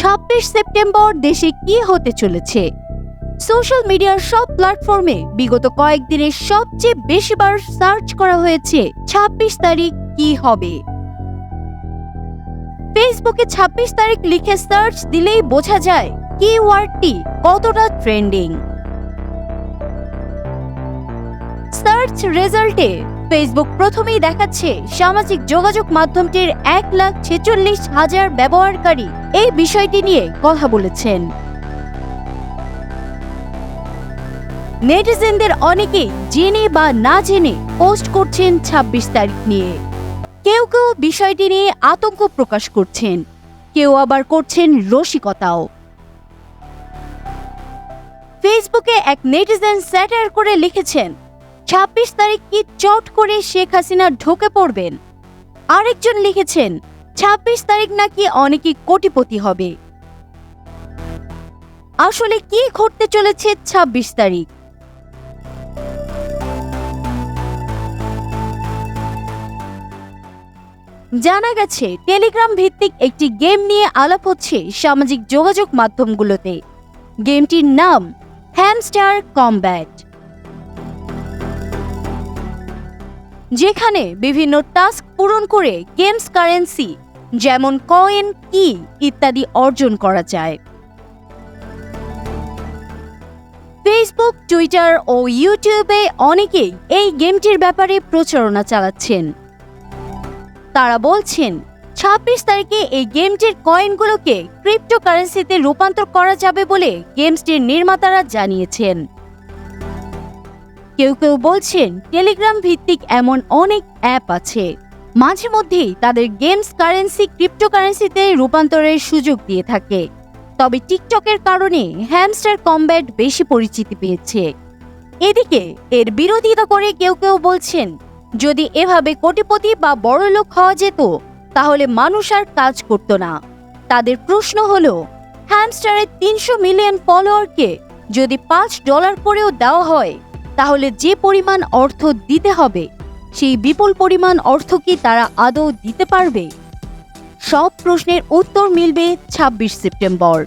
ছাব্বিশ সেপ্টেম্বর দেশে কি হতে চলেছে? সোশ্যাল মিডিয়ার সব প্ল্যাটফর্মে বিগত কয়েকদিনে সবচেয়ে বেশিবার সার্চ করা হয়েছে ছাব্বিশ তারিখ কি হবে। ফেসবুকে ছাব্বিশ তারিখ লিখে সার্চ দিলেই বোঝা যায় কি ওয়ার্ডটি কতটা ট্রেন্ডিং। সার্চ রেজাল্টে ফেসবুক প্রথমেই দেখাচ্ছে সামাজিক যোগাযোগ মাধ্যমটির এক লাখ ছেচল্লিশ হাজার ব্যবহারকারী এই বিষয়টি নিয়ে কথা বলেছেন। নেটিজেনদের অনেকেই জেনে বা না জেনে পোস্ট করছেন ২৬ তারিখ নিয়ে। কেউ কেউ বিষয়টি নিয়ে আতঙ্ক প্রকাশ করছেন। কেউ আবার করছেন রসিকতাও। ফেসবুকে এক নেটিজেন স্যাটার করে লিখেছেন ছাব্বিশ তারিখ কি চট করে শেখ হাসিনা ঢুকে পড়বেন। আরেকজন লিখেছেন, ছাব্বিশ তারিখ নাকি অনেকেই কোটিপতি হবে। আসলে কি ঘটতে চলেছে ২৬ তারিখ? জানা গেছে, টেলিগ্রাম ভিত্তিক একটি গেম নিয়ে আলাপ হচ্ছে সামাজিক যোগাযোগ মাধ্যমগুলোতে। গেমটির নাম, হ্যামস্টার কমব্যাট। যেখানে বিভিন্ন টাস্ক পূরণ করে গেমস কারেন্সি, যেমন কয়েন, কি ইত্যাদি অর্জন করা যায়। ফেসবুক টুইটার ও ইউটিউবে অনেকেই এই গেমটির ব্যাপারে প্রচারণা চালাচ্ছেন। তারা বলছেন, ছাব্বিশ তারিখে এই গেমটির কয়েনগুলোকে ক্রিপ্টোকারেন্সিতে রূপান্তর করা যাবে বলে গেমসটির নির্মাতারা জানিয়েছেন। কেউ কেউ বলছেন টেলিগ্রাম ভিত্তিক এমন অনেক অ্যাপ আছে। মাঝে মধ্যেই তাদের গেমস কারেন্সি ক্রিপ্টোকারেন্সিতে রূপান্তরের সুযোগ দিয়ে থাকে। তবে টিকটকের কারণে হ্যামস্টার কমব্যাট বেশি পরিচিতি পেয়েছে। এদিকে এর বিরোধিতা করে কেউ কেউ বলছেন, যদি এভাবে কোটিপতি বা বড়লোক হওয়া যেত, তাহলে মানুষ আর কাজ করত না। তাদের প্রশ্ন হল হ্যামস্টারের তিনশো মিলিয়ন ফলোয়ারকে যদি পাঁচ ডলার করেও দেওয়া হয় তাহলে যে পরিমাণ অর্থ দিতে হবে, সেই বিপুল পরিমাণ অর্থ কি তারা আদৌ দিতে পারবে? সব প্রশ্নের উত্তর মিলবে ২৬ সেপ্টেম্বর।